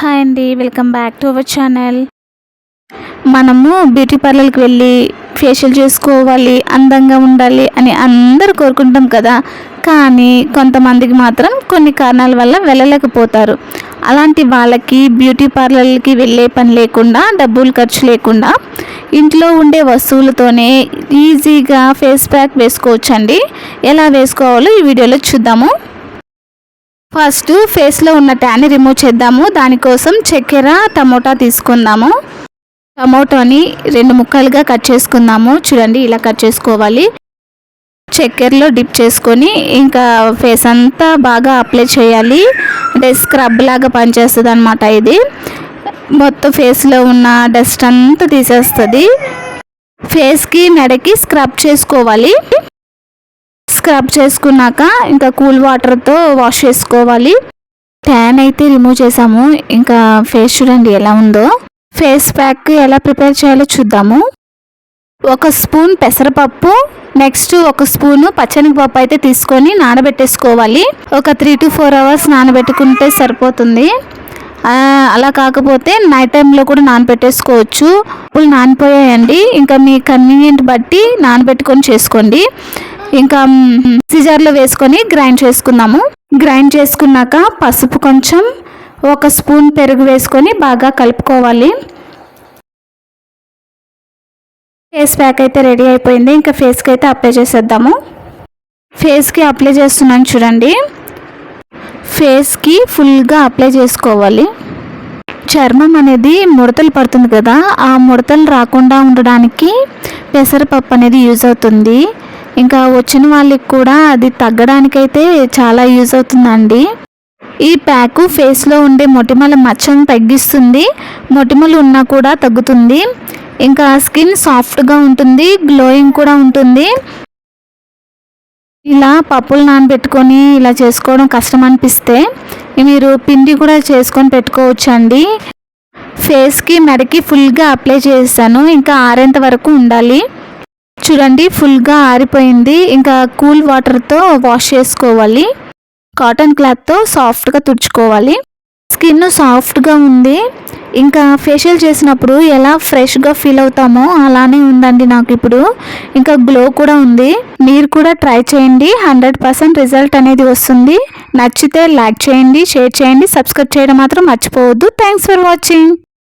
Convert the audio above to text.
Hi అండి welcome back to our channel. మనము beauty పార్లర్కి వెళ్ళి ఫేషియల్ చేసుకోవాలి అందంగా ఉండాలి అని అందరూ కోరుకుంటాం కదా. కానీ కొంతమందికి మాత్రం కొన్ని కారణాల వల్ల వెళ్ళలేకపోతారు. అలాంటి వాళ్ళకి బ్యూటీ పార్లర్కి వెళ్ళే పని లేకుండా డబ్బులు ఖర్చు లేకుండా ఇంట్లో ఉండే వస్తువులతోనే ఈజీగా ఫేస్ ప్యాక్ వేసుకోవచ్చండి. ఎలా వేసుకోవాలో ఈ వీడియోలో చూద్దాము. ఫస్ట్ ఫేస్లో ఉన్న ట్యాన్ని రిమూవ్ చేద్దాము. దానికోసం చక్కెర టమోటా తీసుకుందాము. టమోటాని రెండు ముక్కలుగా కట్ చేసుకుందాము. చూడండి ఇలా కట్ చేసుకోవాలి. చక్కెరలో డిప్ చేసుకొని ఇంకా ఫేస్ అంతా బాగా అప్లై చేయాలి. అంటే స్క్రబ్ లాగా పనిచేస్తుంది అనమాట ఇది. మొత్తం ఫేస్లో ఉన్న డస్ట్ అంతా తీసేస్తుంది. ఫేస్కి మెడకి స్క్రబ్ చేసుకోవాలి. స్క్రబ్ చేసుకున్నాక ఇంకా కూల్ వాటర్తో వాష్ చేసుకోవాలి. ట్యాన్ అయితే రిమూవ్ చేసాము. ఇంకా ఫేస్ చూడండి ఎలా ఉందో. ఫేస్ ప్యాక్ ఎలా ప్రిపేర్ చేయాలో చూద్దాము. ఒక స్పూన్ పెసరపప్పు నెక్స్ట్ ఒక స్పూన్ పచ్చనిపప్పు అయితే తీసుకొని నానబెట్టేసుకోవాలి. ఒక త్రీ టు ఫోర్ అవర్స్ నానబెట్టుకుంటే సరిపోతుంది. అలా కాకపోతే నైట్ టైంలో కూడా నానబెట్టేసుకోవచ్చు. ఇప్పుడు నానిపోయాయండి. ఇంకా మీ కన్వీనియంట్ బట్టి నానబెట్టుకొని చేసుకోండి. ఇంకా సిజర్లో వేసుకొని గ్రైండ్ చేసుకుందాము. గ్రైండ్ చేసుకున్నాక పసుపు కొంచెం ఒక స్పూన్ పెరుగు వేసుకొని బాగా కలుపుకోవాలి. ఫేస్ ప్యాక్ అయితే రెడీ అయిపోయింది ఇంకా ఫేస్కి అయితే అప్లై చేసేద్దాము. ఫేస్కి అప్లై చేస్తున్నాను చూడండి. ఫేస్కి ఫుల్గా అప్లై చేసుకోవాలి. చర్మం అనేది ముడతలు పడుతుంది కదా ఆ ముడతలు రాకుండా ఉండడానికి పెసరపప్పు అనేది యూజ్ అవుతుంది. ఇంకా వచ్చిన వాళ్ళకి కూడా అది తగ్గడానికైతే చాలా యూజ్ అవుతుందండి. ఈ ప్యాకు ఫేస్లో ఉండే మొటిమల మచ్చను తగ్గిస్తుంది మొటిమలు ఉన్నా కూడా తగ్గుతుంది. ఇంకా స్కిన్ సాఫ్ట్గా ఉంటుంది గ్లోయింగ్ కూడా ఉంటుంది. ఇలా పప్పులు నానబెట్టుకొని ఇలా చేసుకోవడం కష్టం అనిపిస్తే మీరు పిండి కూడా చేసుకొని పెట్టుకోవచ్చు అండి ఫేస్కి మెడకి ఫుల్గా అప్లై చేస్తాను ఇంకా ఆరేంత వరకు ఉండాలి. చూడండి ఫుల్గా ఆరిపోయింది. ఇంకా కూల్ వాటర్తో వాష్ చేసుకోవాలి. కాటన్ క్లాత్తో సాఫ్ట్గా తుడుచుకోవాలి. స్కిన్ సాఫ్ట్గా ఉంది. ఇంకా ఫేషియల్ చేసినప్పుడు ఎలా ఫ్రెష్గా ఫీల్ అవుతామో అలానే ఉందండి నాకు ఇప్పుడు. ఇంకా గ్లో కూడా ఉంది. మీరు కూడా ట్రై చేయండి. హండ్రెడ్ పర్సెంట్ రిజల్ట్ అనేది వస్తుంది. నచ్చితే లైక్ చేయండి షేర్ చేయండి సబ్స్క్రైబ్ చేయడం మాత్రం మర్చిపోవద్దు. Thanks for watching.